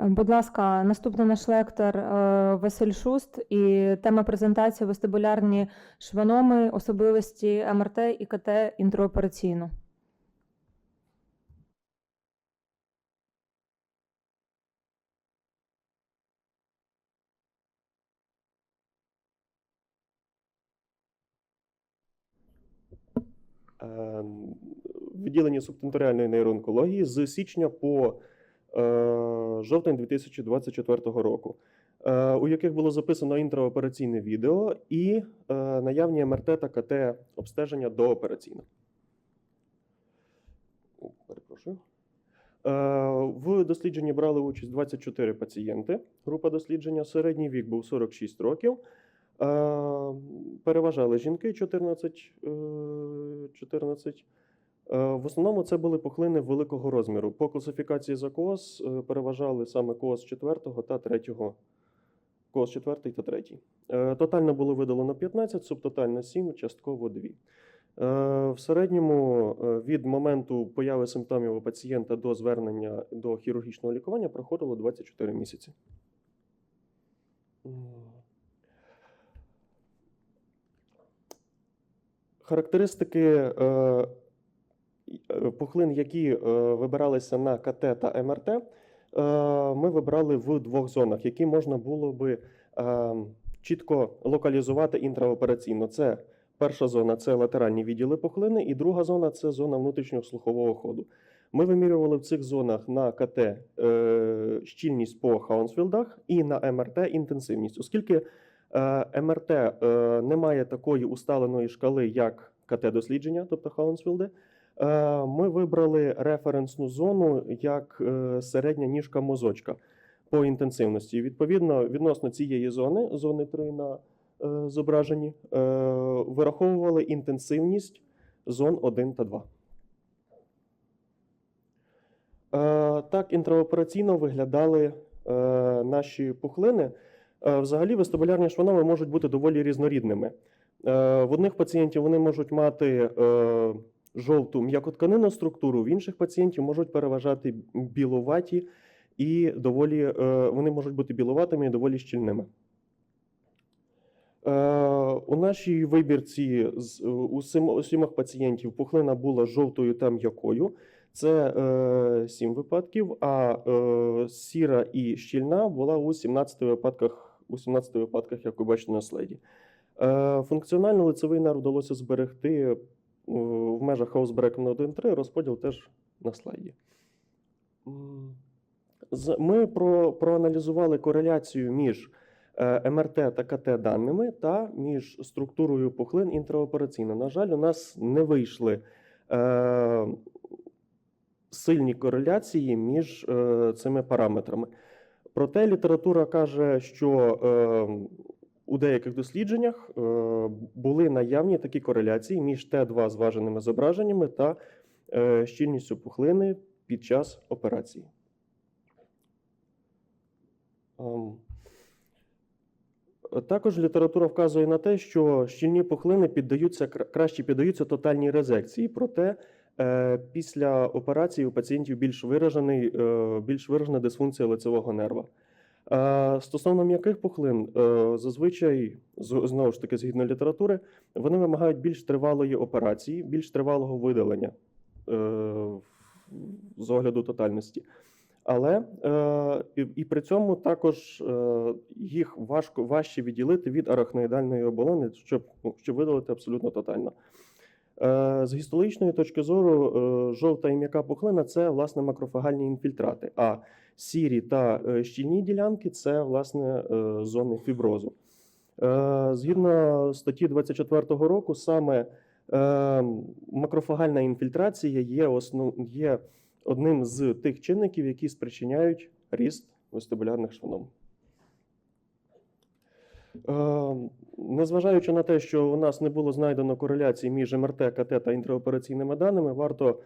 Будь ласка, наступний наш лектор е, Василь Шуст і тема презентації вестибулярні шваноми, особливості МРТ і КТ інтраопераційно. е, відділенні субтенторіальної нейроонкології з січня по жовтень 2024 року, е, у яких було записано інтраопераційне відео і е, наявні МРТ та КТ обстеження доопераційно. Перепрошую. Е, В дослідженні брали участь 24 пацієнти. Група дослідження середній вік був 46 років. Е, Переважали жінки 14. е, 14. Е, В основному це були пухлини великого розміру. По класифікації за КОС е, переважали саме КОС 4 та 3. КОС 4 та 3. Е, Тотально було видалено 15, субтотально 7, частково 2. Е, В середньому від моменту появи симптомів у пацієнта до звернення до хірургічного лікування проходило 24 місяці. Характеристики пухлин, які е, вибиралися на КТ та МРТ, е, ми вибрали в двох зонах, які можна було би е, чітко локалізувати інтраопераційно. Це перша зона це латеральні відділи пухлини, і друга зона це зона внутрішнього слухового ходу. Ми вимірювали в цих зонах на КТ е, щільність по Хаунсфілдах і на МРТ інтенсивність, оскільки Е, МРТ е, не має такої усталеної шкали, як КТ-дослідження, тобто Хаунсфілди. Е, Ми вибрали референсну зону як е, середня ніжка мозочка по інтенсивності. Відповідно, відносно цієї зони, зони 3 на е, зображенні, вираховували інтенсивність зон 1 та 2. Е, Так інтраопераційно виглядали наші пухлини. Взагалі, вестибулярні шваноми можуть бути доволі різнорідними. В одних пацієнтів вони можуть мати жовту м'якотканинну структуру, в інших пацієнтів можуть переважати біловаті і доволі е, вони можуть бути біловатими і доволі щільними. Е, У нашій вибірці з- у сім- сімох пацієнтів пухлина була жовтою та м'якою. Це е, 7 випадків, а е, сіра і щільна була у 17 випадках, у 17 випадках, як ви бачите на слайді. Е, функціонально лицевий нерв вдалося зберегти е, в межах Хаусбрекена 1.3, розподіл теж на слайді. Ми про, проаналізували кореляцію між е, МРТ та КТ даними та між структурою пухлин інтраопераційно. На жаль, у нас не вийшли е, сильні кореляції між е, цими параметрами. Проте література каже, що е, у деяких дослідженнях е, були наявні такі кореляції між Т2 зваженими зображеннями та е, щільністю пухлини під час операції. Ем, Також література вказує на те, що щільні пухлини піддаються краще піддаються тотальній резекції, проте е, після операції у пацієнтів більш виражений, більш виражена дисфункція лицевого нерва. Стосовно м'яких пухлин, е, зазвичай, знову ж таки, згідно літератури, вони вимагають більш тривалої операції, більш тривалого видалення е, з огляду тотальності. Але е, і, при цьому також їх важко важче відділити від арахноїдальної оболони, щоб, ну, щоб видалити абсолютно тотально. Е, з гістологічної точки зору, е, жовта і м'яка пухлина це власне макрофагальні інфільтрати, а сірі та е, щільні ділянки це власне зони фіброзу. Згідно статті 24 року, саме макрофагальна інфільтрація є, основ, є одним з тих чинників, які спричиняють ріст вестибулярних шваном. Е, Незважаючи на те, що у нас не було знайдено кореляції між МРТ, КТ та інтраопераційними даними, варто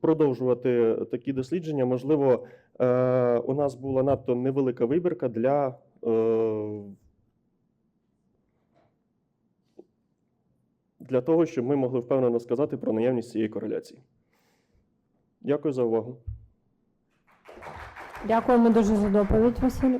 продовжувати такі дослідження. Можливо, е, у нас була надто невелика вибірка для е, для того, щоб ми могли впевнено сказати про наявність цієї кореляції. Дякую за увагу. Дякуємо дуже за доповідь, Василь.